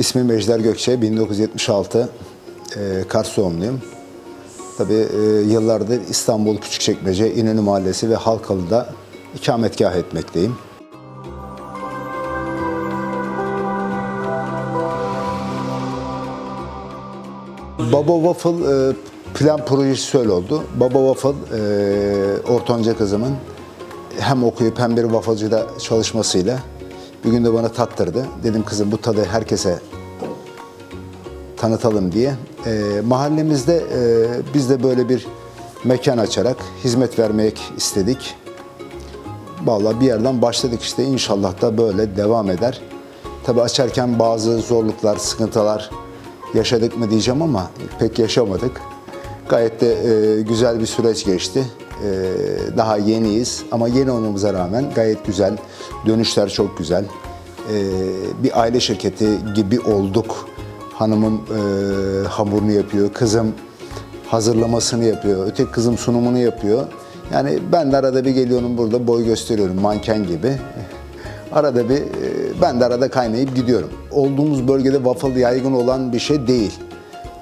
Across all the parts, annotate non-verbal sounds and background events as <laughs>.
İsmim Ejder Gökçe, 1976 e, Kars doğumluyum. Tabii e, yıllardır İstanbul Küçükçekmece, İnönü Mahallesi ve Halkalı'da ikametgah etmekteyim. Baba Waffle e, plan projesi şöyle oldu. Baba Waffle e, ortanca kızımın hem okuyup hem bir wafflecıda çalışmasıyla bir gün de bana tattırdı. Dedim kızım bu tadı herkese tanıtalım diye. E, mahallemizde e, biz de böyle bir mekan açarak hizmet vermek istedik. Vallahi bir yerden başladık işte inşallah da böyle devam eder. Tabii açarken bazı zorluklar, sıkıntılar yaşadık mı diyeceğim ama pek yaşamadık. Gayet de e, güzel bir süreç geçti. E, daha yeniyiz ama yeni olmamıza rağmen gayet güzel. Dönüşler çok güzel. E, bir aile şirketi gibi olduk. Hanımım e, hamurunu yapıyor, kızım hazırlamasını yapıyor, öteki kızım sunumunu yapıyor. Yani ben de arada bir geliyorum burada boy gösteriyorum manken gibi. <laughs> Arada bir e, ben de arada kaynayıp gidiyorum. Olduğumuz bölgede waffle yaygın olan bir şey değil.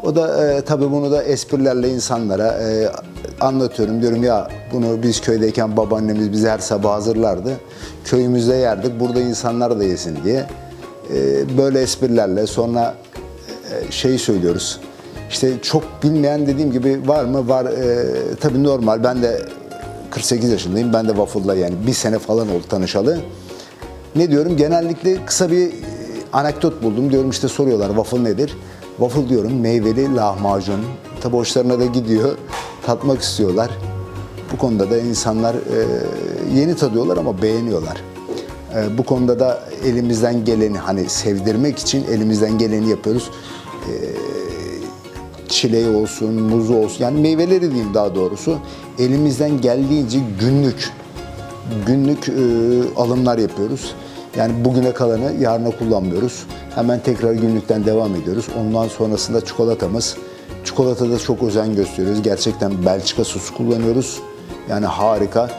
O da e, tabii bunu da esprilerle insanlara e, anlatıyorum. Diyorum ya bunu biz köydeyken babaannemiz bize her sabah hazırlardı. Köyümüzde yerdik. Burada insanlar da yesin diye. E, böyle esprilerle sonra e, şeyi söylüyoruz. İşte çok bilmeyen dediğim gibi var mı? Var. E, tabii normal. Ben de 48 yaşındayım. Ben de waffle'la yani bir sene falan oldu tanışalı. Ne diyorum? Genellikle kısa bir e, anekdot buldum. Diyorum işte soruyorlar waffle nedir? Waffle diyorum meyveli lahmacun. Tabi hoşlarına da gidiyor. Tatmak istiyorlar. Bu konuda da insanlar e, yeni tadıyorlar ama beğeniyorlar. E, bu konuda da elimizden geleni hani sevdirmek için elimizden geleni yapıyoruz. E, çileği olsun, muzu olsun yani meyveleri diyeyim daha doğrusu elimizden geldiğince günlük günlük e, alımlar yapıyoruz. Yani bugüne kalanı yarına kullanmıyoruz. Hemen tekrar günlükten devam ediyoruz. Ondan sonrasında çikolatamız. Çikolatada çok özen gösteriyoruz. Gerçekten Belçika sosu kullanıyoruz. Yani harika.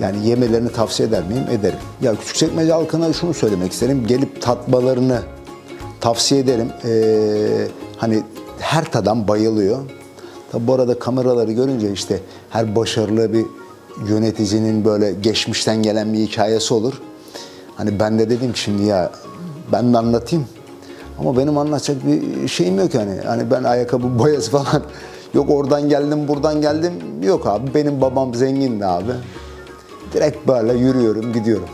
Yani yemelerini tavsiye eder miyim? Ederim. Ya Küçükçekmece halkına şunu söylemek isterim. Gelip tatmalarını tavsiye ederim. Ee, hani her tadan bayılıyor. Tabi bu arada kameraları görünce işte her başarılı bir yöneticinin böyle geçmişten gelen bir hikayesi olur. Hani ben de dedim şimdi ya ben de anlatayım. Ama benim anlatacak bir şeyim yok yani. Hani ben ayakkabı boyası falan yok oradan geldim buradan geldim. Yok abi benim babam zengindi abi. Direkt böyle yürüyorum gidiyorum.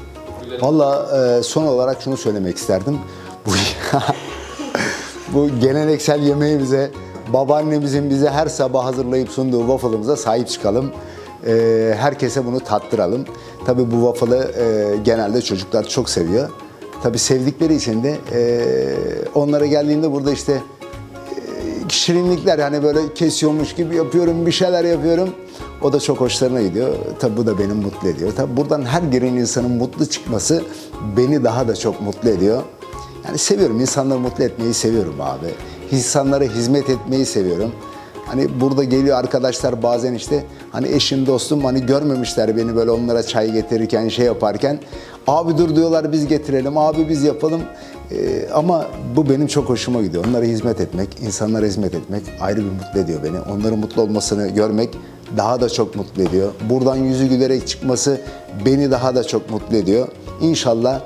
Valla e, son olarak şunu söylemek isterdim. Bu <laughs> bu geleneksel yemeğimize, babaannemizin bize her sabah hazırlayıp sunduğu waffle'ımıza sahip çıkalım. Ee, herkese bunu tattıralım. Tabii bu waffle'ı e, genelde çocuklar çok seviyor. Tabii sevdikleri için de e, onlara geldiğinde burada işte e, şirinlikler hani böyle kesiyormuş gibi yapıyorum, bir şeyler yapıyorum. O da çok hoşlarına gidiyor. Tabii bu da beni mutlu ediyor. Tabii buradan her giren insanın mutlu çıkması beni daha da çok mutlu ediyor. Yani seviyorum, insanları mutlu etmeyi seviyorum abi. İnsanlara hizmet etmeyi seviyorum. Hani burada geliyor arkadaşlar bazen işte hani eşim dostum hani görmemişler beni böyle onlara çay getirirken şey yaparken. Abi dur diyorlar biz getirelim, abi biz yapalım. Ee, ama bu benim çok hoşuma gidiyor. Onlara hizmet etmek, insanlara hizmet etmek ayrı bir mutlu ediyor beni. Onların mutlu olmasını görmek daha da çok mutlu ediyor. Buradan yüzü gülerek çıkması beni daha da çok mutlu ediyor. İnşallah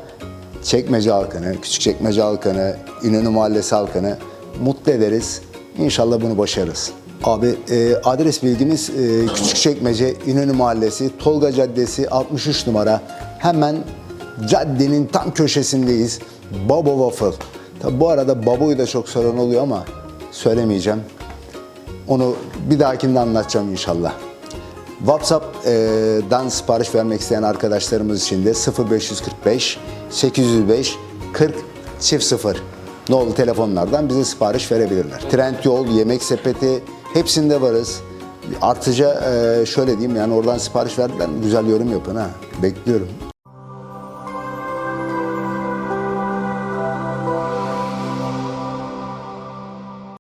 Çekmece halkını, Küçükçekmece halkını, İnönü Mahallesi halkını mutlu ederiz. İnşallah bunu başarırız. Abi e, adres bilgimiz e, Küçükçekmece İnönü Mahallesi, Tolga Caddesi 63 numara. Hemen caddenin tam köşesindeyiz. Babo Waffle. Tabi bu arada Babo'yu da çok soran oluyor ama söylemeyeceğim. Onu bir dahakinde anlatacağım inşallah. WhatsApp'dan sipariş vermek isteyen arkadaşlarımız için de 0545 805 40 çift 0 nolu telefonlardan bize sipariş verebilirler. Trendyol, Yemek Sepeti hepsinde varız. Artıca e, şöyle diyeyim yani oradan sipariş verdiler mi? Güzel yorum yapın ha. Bekliyorum.